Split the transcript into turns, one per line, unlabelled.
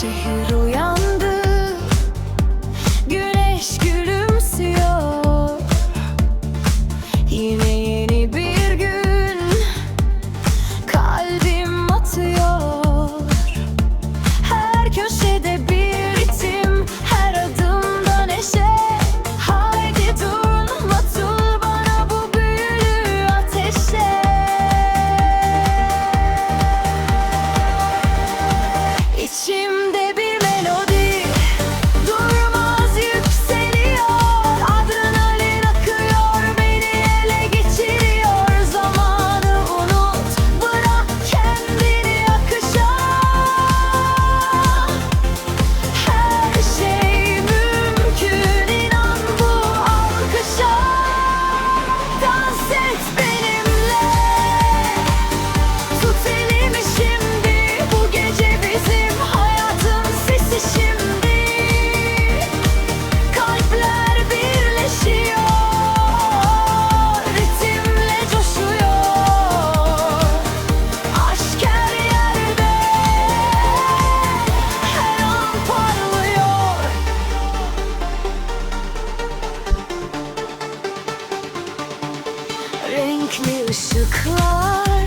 Şehir uyandı. Güneş gülümsüyor. Yine yeni bir gün. Kalbim atıyor. Her köşede bir melody clock.